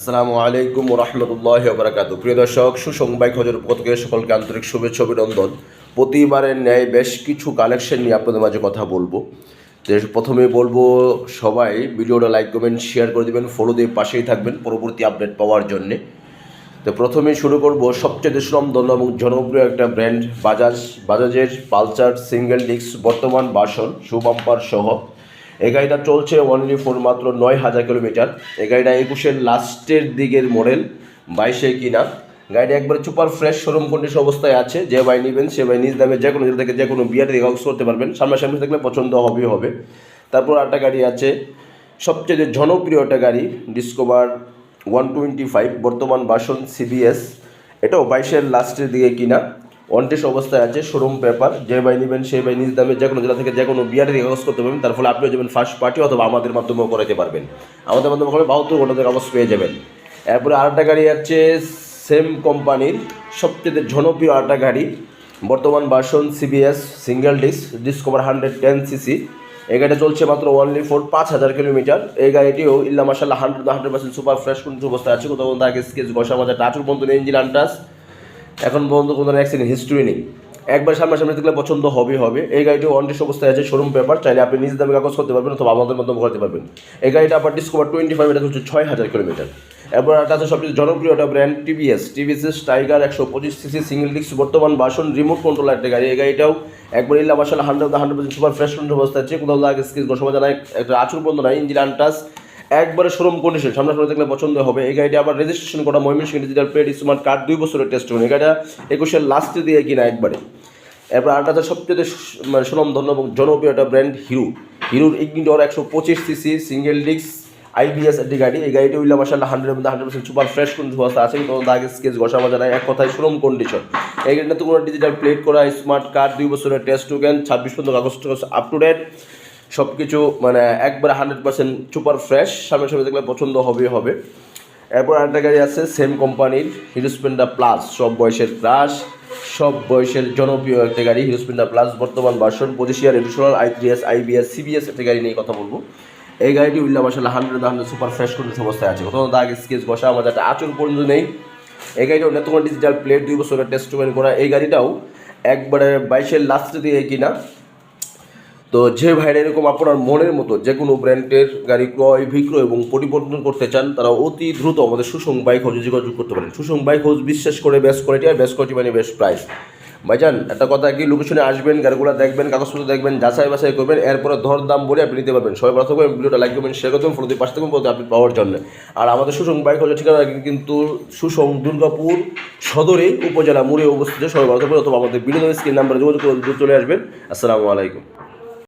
আসসালামু আলাইকুম রহমতুল্লাহ বারাকাতু প্রিয় দর্শক, সুসংবাদ খোঁজের পক্ষ থেকে সকলকে আন্তরিক শুভেচ্ছা, অভিনন্দন। প্রতিবারের ন্যায় বেশ কিছু কালেকশন নিয়ে আপনাদের মাঝে কথা বলব। যে প্রথমে বলব, সবাই ভিডিওটা লাইক কমেন্ট শেয়ার করে দেবেন ফলো দিয়ে পাশেই থাকবেন পরবর্তী আপডেট পাওয়ার জন্যে। তো প্রথমেই শুরু করব, সবচেয়ে সুনামধন্য এবং জনপ্রিয় একটা ব্র্যান্ড বাজাজ বাজাজের পালসার সিঙ্গেল ডিস্ক বর্তমান বাসন, সুবাম্পার সহ এই গাড়িটা চলছে অনলি ফোর মাত্র নয় হাজার কিলোমিটার। এই গাড়িটা একুশের লাস্টের দিকের মডেল বাইশে কিনা। গাড়িটা একবারে সুপার ফ্রেশ শোরুম কন্ডিশন অবস্থায় আছে। যে ভাই নেবেন, সে ভাই নিজ দামে যে কোনো জেলা থেকে যে কোনো বিয়ার কাগজ করতে পারবেন। সামনাসামনি থাকলে পছন্দ হবেই হবে। তারপর একটা গাড়ি আছে। সবচেয়ে জনপ্রিয় একটা গাড়ি ডিসকভার ওয়ান টোয়েন্টি ফাইভ বর্তমান বাসন সিবিএস এটাও বাইশের লাস্টের দিকে কিনা। অনটেস্ট অবস্থায় আছে শোরুম পেপার যে ভাই নেবেন সেই ভাই নিজ দামে যে কোনো জেলা থেকে যে কোনো দিয়ে কাগজ করতে পারবেন, তার ফলে আপনিও যাবেন ফার্স্ট পার্টি অথবা আমাদের মাধ্যমেও করাতে পারবেন। আমাদের মাধ্যমে করে বাহাত্তর ঘন্টাতে কাগজ পেয়ে যাবেন। এরপরে আরেকটা গাড়ি আছে সেম কোম্পানির সবচেয়ে জনপ্রিয় আরেকটা গাড়ি, বর্তমান বাসন CBS single disc Discover hundred ten CC এই গাড়িটা চলছে মাত্র অনলি ফোর পাঁচ হাজার কিলোমিটার। এই গাড়িটিও ইল্লা মাসাল্লাহ hundred hundred percent super fresh কোন অবস্থায় আছে, কোথাও আগে স্কেচ ঘষা মাজা টাচুর পর্যন্ত ইঞ্জিন আনটাস এখন পর্যন্ত কোনো অ্যাক্সিডেন্ট হিস্ট্রি নেই। একবার সামনাসামনি দেখলে পছন্দ হবে হবে। এই গাড়িটি অনটেস অবস্থায় আছে শোরুম পেপার চাইলে আপনি নিজ দামে কাগজ করতে পারবেন অথবা আমাদের মাধ্যমে করতে পারবেন। এই গাড়িটা আবার ডিসকভার টোয়েন্টি ফাইভ এটা হচ্ছে ছয় হাজার কিলোমিটার। এরপর এটা আছে সবচেয়ে জনপ্রিয় একটা ব্র্যান্ড টিভিএস টিভিএস টাইগার একশো পঁচিশ সিসি সিঙ্গেল ডিস্ক বর্তমান বাসন রিমোট কন্ট্রোল একটা গাড়ি। এই গাড়িটাও একবার ইল্লা মাসাল hundred hundred percent super fresh অবস্থায় আছে। কোথাও লাগে স্কিস গোসমা জানায়, একটা আচুর বন্ধ নাই ইঞ্জিন আনটাস একবারে শোরুম কন্ডিশন সামনে সামনাসামনি দেখলে পছন্দ হবে। এই গাড়িটা আবার রেজিস্ট্রেশন করা Mymensingh digital plate smart card দুই বছরের টেস্ট করুন এই গাড়িটা একুশের লাস্টে দিয়ে কিনা একবারে। এরপর আরেকটা আছে সবচেয়ে মানে সুনামধন্য এবং জনপ্রিয় একটা ব্র্যান্ড হিরো হিরোর ইগনিটর একশো পঁচিশ সিসি সিঙ্গেল ডিস্ক আইবিএস একটি গাড়ি। এই গাড়িটি উইলা মাসাল্লাহ হান্ড্রেড মধ্যে হান্ড্রেড পার্সেন্ট সুপার ফ্রেশ কোন অবস্থা আছে কিন্তু আগে স্কেচ ঘষা মাজা নাই। এক কথায় শোরুম কন্ডিশন এই গাড়িটা তো কোনো ডিজিটাল প্লেট করা স্মার্ট কার্ড দুই বছরের টেস্ট টোকেন ছাব্বিশ পর্যন্ত কাগজ আপ টু ডেট সব কিছু মানে একবারে হান্ড্রেড পার্সেন্ট সুপার ফ্রেশ সামনে সামনে দেখলে পছন্দ হবে হবে। এরপর আরেকটা গাড়ি আছে সেম কোম্পানির হিরো স্প্লেন্ডার প্লাস সব বয়সের প্লাস সব বয়সের জনপ্রিয় একটা গাড়ি হিরো স্প্লেন্ডার প্লাস বর্তমান ভার্সন পঁচিশ year additional I three S IBS CBS একটা গাড়ি নিয়ে কথা বলব। এই গাড়িটি উল্লাহ মাসাল্লাহ hundred hundred super fresh condition অবস্থায় আছে। কোথাও দাগ, স্কেচ বসা আমাদের একটা আচর পর্যন্ত নেই। এই গাড়িটা অন্যতম ডিজিটাল প্লেট দুই বছরের টেস্ট করা। এই গাড়িটাও একবারে বাইশের লাস্টে দিয়ে কিনা। তো যে ভাইরা এরকম আপনার মনের মতো যে কোনো ব্র্যান্ডের গাড়ি ক্রয়, বিক্রয় এবং পরিবর্তন করতে চান, তারা অতি দ্রুত আমাদের সুসং বাইক হাউসে যোগাযোগ করতে পারেন। সুসং বাইক হাউস বিশ্বাস করে বেস্ট কোয়ালিটি আর বেস্ট কোয়ালিটি মানে বেস্ট প্রাইস ভাইজান, একটা কথা কি লোকেশনে আসবেন, গাড়িগুলো দেখবেন, কাগজপত্র দেখবেন, যাচাই বাছাই করবেন, এরপরে ধর দাম বলে আপনি নিতে পারবেন। সবাই প্রথমে ভিডিওটা লাইক করবেন শেয়ার করবেন দিয়ে পাশে থাকবেন আপনি পাওয়ার জন্য। আর আমাদের সুসং বাইক হাউসের ঠিকানা কিন্তু সুসং দুর্গাপুর সদরে উপজেলা মুড়ে অবস্থিত। সবাই ভালো থাকবেন, অথবা আমাদের বিনোদন স্ক্রিন নাম্বারে যোগাযোগ চলে আসবেন। আসসালামু আলাইকুম।